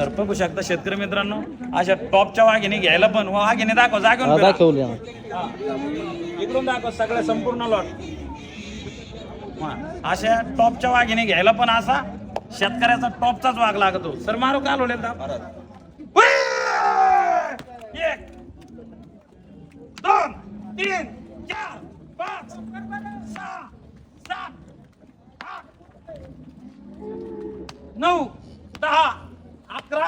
तर बघू शकता शेतकरी मित्रांनो अशा टॉपच्या वाघिणी घ्यायला पण वाघिणी दाखव हा, जागेवर फिरा. दाखवले हा. हा. इकडून दाखव सगळे संपूर्ण लॉट हा. अशा टॉपच्या वाघिणी घ्यायला पण असा शेतकऱ्याचा टॉपचाच वाघ लागतो सर मारू का लोले एक दोन तीन चार पाच सहा सात आठ नऊ दहा अकरा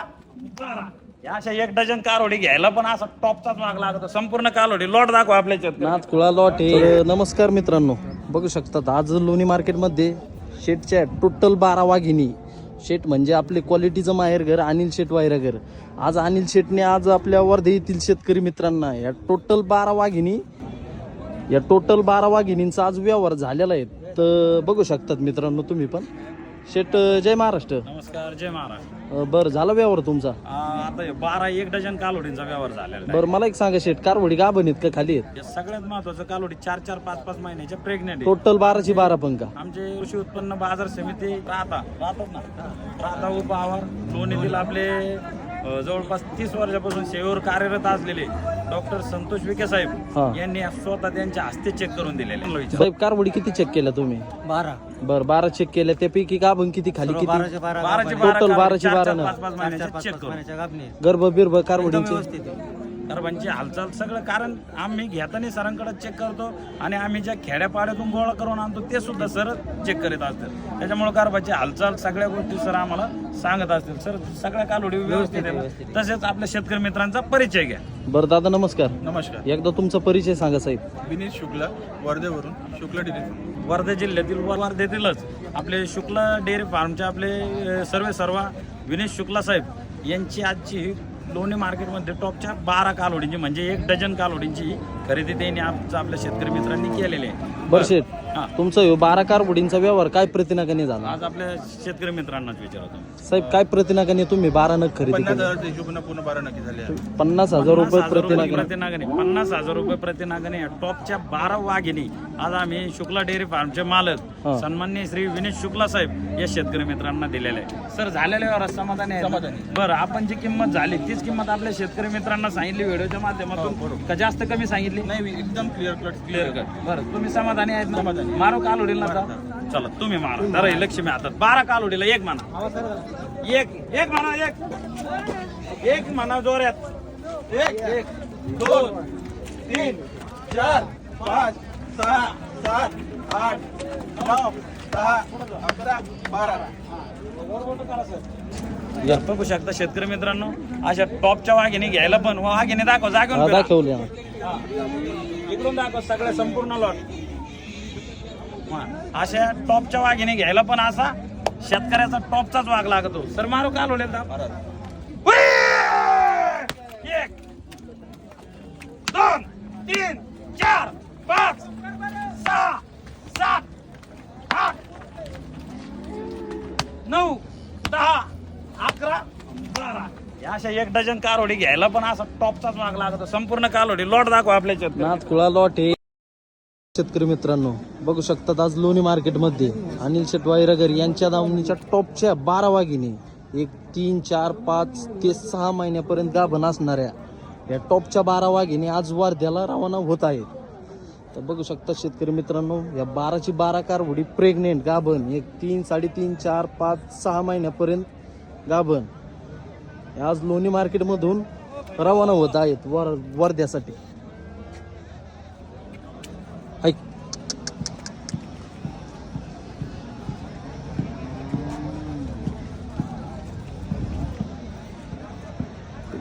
बारा. या अशा एक डझन कालोडी घ्यायला पण असा टॉपचाच माग लागतो. संपूर्ण कालोडी लॉट दाखव आपल्या नाच खुळा लॉट आहे. नमस्कार मित्रांनो. बघू शकतात आज लोणी मार्केटमध्ये शेटच्या टोटल बारा वाघिणी. शेट म्हणजे आपले क्वालिटीचं माहेरघर अनिल शेट वायराघर आज अनिल शेटने आज आपल्या वर्धे येथील शेतकरी मित्रांना या टोटल बारा वाघिणी या टोटल बारा वाघिणींचा आज व्यवहार झालेला आहे. तर बघू शकतात मित्रांनो तुम्ही पण. शेट जय महाराष्ट्र. नमस्कार जय महाराज अं, बरं झाला व्यवहार तुमचा? आता हे बारा एक डझन कालोडींचा व्यवहार झालेला बरं मला एक सांगा शेट कारवडी का बनीत का खाली आहेत? हे सगळ्यात महत्वाचं कालोडी चार चार पाच पाच महिन्याच्या प्रेग्नेंट आहे. टोटल बाराची बारा पंखा. आमचे कृषी उत्पन्न बाजार समिती राहता. राहतात ना राहता उपआवार लोणीतील आपले अ, जवळपास तीस वर्षापासून सेवेवर कार्यरत असलेले. डॉक्टर संतोष विखे हा. साहेब यांनी स्वतः त्यांच्या हस्ते चेक करून दिलेले साहेब कारवडी किती चेक केल्या तुम्ही? बारा. बर बारा चेक केल्या. त्यापैकी गाभण किती खाली किती? बाराच्या बारा बाराचे गाभण. बारा ना. गर्भ बिर्भ कारवडींचे? गर्भांची हालचाल सगळं कारण आम्ही घेताना सरांकडे चेक करतो आणि आम्ही ज्या खेड्यापाड्यातून गोळा करून आणतो ते सुद्धा सर चेक करीत असतात त्याच्यामुळे गर्भाची हालचाल सगळ्या गोष्टी सर आम्हाला सांगत असतील. सर सगळ्या कालोडी व्यवस्थित आहे तसेच आपल्या शेतकरी मित्रांचा परिचय घ्या. बरं दादा नमस्कार. नमस्कार. एकदा तुमचा परिचय सांगा साहेब. विनीत शुक्ला वर्धेवरून शुक्ला डेअरी वर्धा जिल्ह्यातील वर्धेतीलच आपले शुक्ला डेअरी फार्मचे आपले सर्वे सर्वा विनेश शुक्ला साहेब यांची आजची ही लोणी मार्केटमध्ये टॉपच्या बारा कालोडींची म्हणजे एक डझन कालोडींची खरेदी त्यांनी आमच्या आपल्या शेतकरी मित्रांनी केलेली आहे. हा. तुमचा ह्यो बारा कारवडींचा व्यवहार काय प्रतिनाकाने झाला? आज आपल्या शेतकरी मित्रांनाच विचारतो. साहेब काय प्रतिनाकाने तुम्ही बारा नग खरेदी पन्नास केली? हिशोबानं पूर्ण बारा नक्की झाले. पन्नास हजार रुपये पन्नास हजार रुपये प्रतिनाकाने. प्रतिनागने पन्नास हजार रुपये प्रतिनागने या टॉपच्या बारा वाघिणी. आज आम्ही शुक्ला डेअरी फार्मचे मालक. हा. सन्माननीय श्री विनेश शुक्ला साहेब या शेतकरी मित्रांना दिलेले आहे. सर झालेल्या व्यवहारात समाधानी आहे. बरं आपण जी किंमत झाली तीच किंमत आपल्या शेतकरी मित्रांना सांगितली व्हिडिओच्या हो, माध्यमातून का जास्त कमी सांगितली? नाही एकदम क्लिअर कट क्लिअर कर बरं. तुम्ही समाधानी आहेत ना? समाधानी. मारो काल उडील ना आता? चला तुम्ही मारा. जरा हे लक्ष्मी हातात. बारा काल उडीला एक म्हणा. एक एक म्हणा एक. एक म्हणा जोऱ्यात एक एक. दोन तीन चार पाच सहा सात आठ नऊ दहा अकरा बारा. बघू शकता शेतकरी मित्रांनो अशा टॉपच्या वाघिणी घ्यायला पण वाघिणी दाखव. फिरा. दाखवले. इकडून दाखव सगळे संपूर्ण लॉट हा. अशा टॉपच्या वाघिणी घ्यायला पण असा शेतकऱ्याचा टॉपचाच वाघ लागतो. सर मारू का लोले एक दोन तीन चार पाच सहा सात आठ नऊ दहा अकरा बारा या अशा एक डझन कारोडी घ्यायला पण असा टॉपचाच माग लागतो संपूर्ण कालोडी लॉट दाखव आपल्या शेतकरी लॉट हे शेतकरी मित्रांनो बघू शकतात आज लोणी मार्केटमध्ये अनिल शेट वायरागर यांच्या दावणीच्या टॉपच्या बारा वाघिणी एक तीन चार पाच ते सहा महिन्यापर्यंत गाभण असणाऱ्या या टॉपच्या बारा वाघिणी आज वारध्याला रवाना होत आहेत. तर बघू शकता शेतकरी मित्रांनो या बाराची बारा कारवडी प्रेग्नेंट गाभण. एक तीन साडेतीन चार पाच सहा महिन्यापर्यंत गाभण. आज लोणी मार्केटमधून रवाना होत आहेत वर वर्ध्यासाठी. ऐक.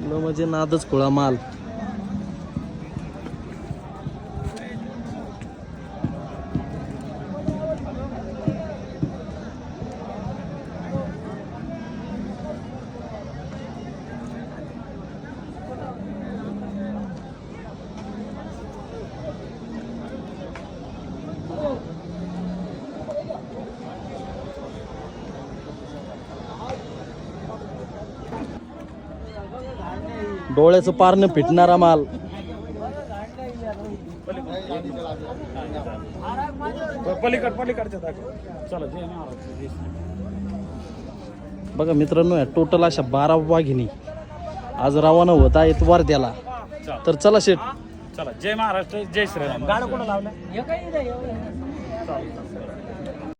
म्हणजे नादच खुळा माल. डोळ्याचं पारनं फिटणारा माल. पलीकड पलीकडच्या चला बघा मित्रांनो या टोटल अशा बारा वाघिणी आज रवाना होत आहेत वर्ध्याला. चला. तर चला शेट. चला जय महाराष्ट्र जय श्रीराम. गाडं कोणा लावलं